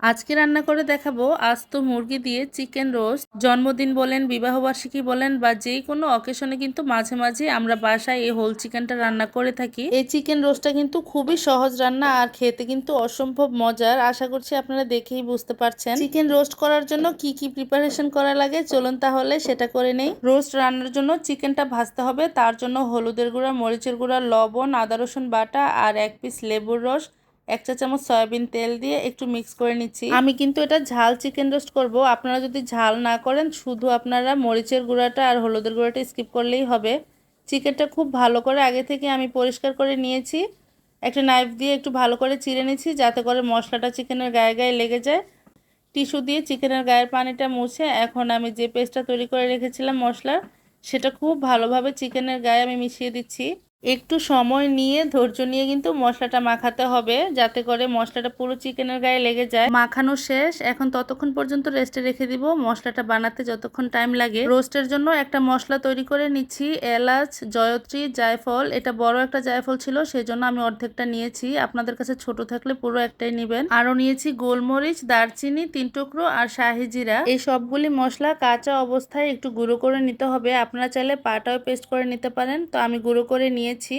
আজকে রান্না করে দেখাবো আস্ত মুরগি দিয়ে চিকেন রোস্ট। জন্মদিন বলেন, বিবাহবার্ষিকী বলেন, বা যে কোনো অকেশনে কিন্তু মাঝে মাঝে আমরা বাসায় এই হোল চিকেনটা রান্না করে থাকি। এই চিকেন রোস্টটা কিন্তু খুবই সহজ রান্না আর খেতে কিন্তু অসম্ভব মজার। আশা করছি আপনারা দেখেই বুঝতে পারছেন। চিকেন রোস্ট করার জন্য কি কি প্রিপারেশন করা লাগে, চলুন তাহলে সেটা করে নেই। রোস্ট রান্নার জন্য চিকেনটা ভাজতে হবে, তার জন্য হলুদের গুঁড়া, মরিচের গুঁড়া, লবণ, আদা রসুন বাটা আর এক পিস লেবুর রস। এক চা চামচ সয়াবিন তেল দিয়ে একটু মিক্স করে নিচ্ছি। আমি কিন্তু এটা ঝাল চিকেন রোস্ট করব। আপনারা যদি ঝাল না করেন, শুধু আপনারা মরিচের গুঁড়াটা আর হলুদের গুঁড়াটা স্কিপ করলেই হবে। চিকেনটা খুব ভালো করে আগে থেকে আমি পরিষ্কার করে নিয়েছি। একটা নাইফ দিয়ে একটু ভালো করে চিড়ে নিচ্ছি, যাতে করে মশলাটা চিকেনের গায়ে গায়ে লেগে যায়। টিস্যু দিয়ে চিকেনের গায়ের পানিটা মুছে এখন আমি যে পেস্টটা তৈরি করে রেখেছিলাম মশলার সেটা খুব ভালোভাবে চিকেনের গায়ে আমি মিশিয়ে দিচ্ছি। একটু সময় নিয়ে ধৈর্য নিয়ে কিন্তু মশলাটা মাখাতে হবে, যাতে করে মশলাটা পুরো চিকেনের গায়ে লেগে যায়। মাখানো শেষ, এখন ততক্ষণ পর্যন্ত রেস্টে রেখে দিব। মশলাটা বানাতে যতক্ষণ টাইম লাগে। রোস্টের জন্য একটা মশলা তৈরি করে নিচ্ছি। এলাচ, জয়ত্রী, জায়ফল, এটা বড় একটা জায়ফল ছিল সেই জন্য আমি অর্ধেকটা নিয়েছি। আপনাদের কাছে ছোট থাকলে পুরো একটাই নেবেন। আরও নিয়েছি গোলমরিচ, দারচিনি, তিন টুকরো আর শাহি জিরা। এই সবগুলি মশলা কাঁচা অবস্থায় একটু গুঁড়ো করে নিতে হবে। আপনারা চাইলে পাটাও পেস্ট করে নিতে পারেন। তো আমি গুঁড়ো করে নিয়ে নিয়েছি।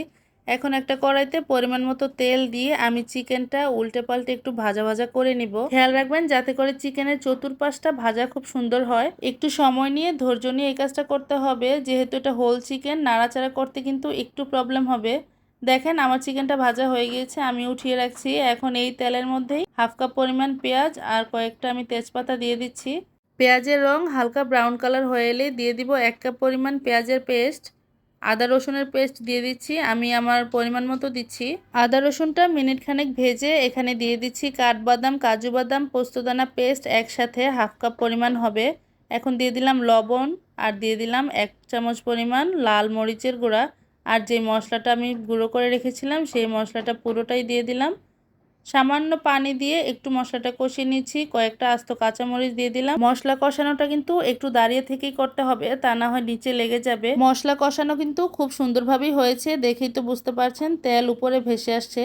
এখন একটা কড়াইতে পরিমাণ মতো তেল দিয়ে আমি চিকেনটা উল্টে পাল্টে একটু ভাজা ভাজা করে নিব। খেয়াল রাখবেন যাতে করে চিকেনের চতুর্পাশটা ভাজা খুব সুন্দর হয়। একটু সময় নিয়ে ধৈর্য নিয়ে এই কাজটা করতে হবে। যেহেতু এটা হোল চিকেন নাড়াচাড়া করতে কিন্তু একটু প্রবলেম হবে। দেখেন আমার চিকেনটা ভাজা হয়ে গিয়েছে, আমি উঠিয়ে রাখছি। এখন এই তেলের মধ্যেই হাফ কাপ পরিমাণ পেঁয়াজ আর কয়েকটা আমি তেজপাতা দিয়ে দিচ্ছি। পেঁয়াজের রং হালকা ব্রাউন কালার হয়ে এলে দিয়ে দিব এক কাপ পরিমাণ পেঁয়াজের পেস্ট আদা রসুনের পেস্ট দিয়ে দিচ্ছি, আমি আমার পরিমাণ মতো দিচ্ছি। আদা রসুনটা মিনিট খানেক ভেজে এখানে দিয়ে দিচ্ছি কাঠবাদাম, কাজু বাদাম পোস্তদানা পেস্ট একসাথে হাফ কাপ পরিমাণ হবে। এখন দিয়ে দিলাম লবণ আর দিয়ে দিলাম এক চামচ পরিমাণ লাল মরিচের গুঁড়া। আর যে মশলাটা আমি গুঁড়ো করে রেখেছিলাম, সেই মশলাটা পুরোটাই দিয়ে দিলাম। সামান্য পানি দিয়ে একটু মশলাটা কষিয়ে নিচ্ছি। কয়েকটা আস্ত কাঁচামরিচ দিয়ে দিলাম। মশলা কষানোটা কিন্তু একটু দাঁড়িয়ে থেকেই করতে হবে, তা না হয় নিচে লেগে যাবে। মশলা কষানো কিন্তু খুব সুন্দরভাবেই হয়েছে, দেখেই তো বুঝতে পারছেন, তেল উপরে ভেসে আসছে।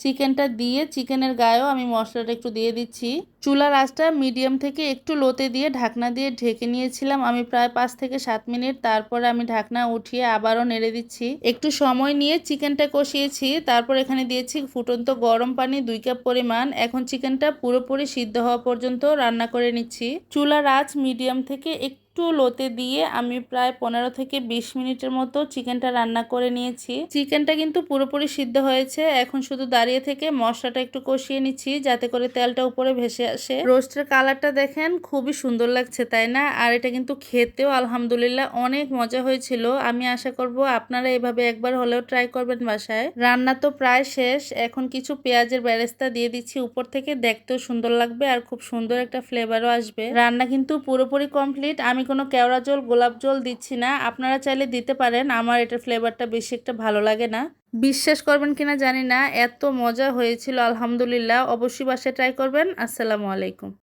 চিকেনটা দিয়ে চিকেনের গায়েও আমি মশলাটা একটু দিয়ে দিচ্ছি। চুলার আঁচটা মিডিয়াম থেকে একটু লোতে দিয়ে ঢাকনা দিয়ে ঢেকে নিয়েছিলাম। আমি প্রায় পাঁচ থেকে সাত মিনিট। তারপরে আমি ঢাকনা উঠিয়ে আবারও নেড়ে দিচ্ছি। একটু সময় নিয়ে চিকেনটা কষিয়েছি। তারপর এখানে দিয়েছি ফুটন্ত গরম পানি দুই কাপ পরিমাণ। এখন চিকেনটা পুরোপুরি সিদ্ধ হওয়া পর্যন্ত রান্না করে নিচ্ছি। চুলার আঁচ মিডিয়াম থেকে একটু একটু লোতে দিয়ে আমি প্রায় পনেরো থেকে বিশ মিনিটের মতো চিকেনটা রান্না করে নিয়েছি। চিকেনটা কিন্তু পুরোপুরি সিদ্ধ হয়েছে। এখন শুধু দাঁড়িয়ে থেকে মশলাটা একটু কষিয়ে নিচ্ছি যাতে করে তেলটা উপরে ভেসে আসে। রোস্টের কালারটা দেখেন, খুবই সুন্দর লাগছে, তাই না? আর এটা কিন্তু খেতেও আলহামদুলিল্লাহ অনেক মজা হয়েছিল। আমি আশা করব আপনারা এভাবে একবার হলেও ট্রাই করবেন বাসায়। রান্না তো প্রায় শেষ। এখন কিছু পেঁয়াজের ব্যারেস্তা দিয়ে দিচ্ছি। উপর থেকে দেখতেও সুন্দর লাগবে আর খুব সুন্দর একটা ফ্লেভারও আসবে। রান্না কিন্তু পুরোপুরি কমপ্লিট আমি কোনো কেওড়া জল, গোলাপ জল দিচ্ছি না। আপনারা চাইলে দিতে পারেন, আমার এটার ফ্লেভারটা বেশি একটা ভালো লাগে না। বিশ্বাস করবেন কিনা জানি না, এত মজা হয়েছিল, আলহামদুলিল্লাহ। অবশ্যই বাসায় ট্রাই করবেন। আসসালামু আলাইকুম।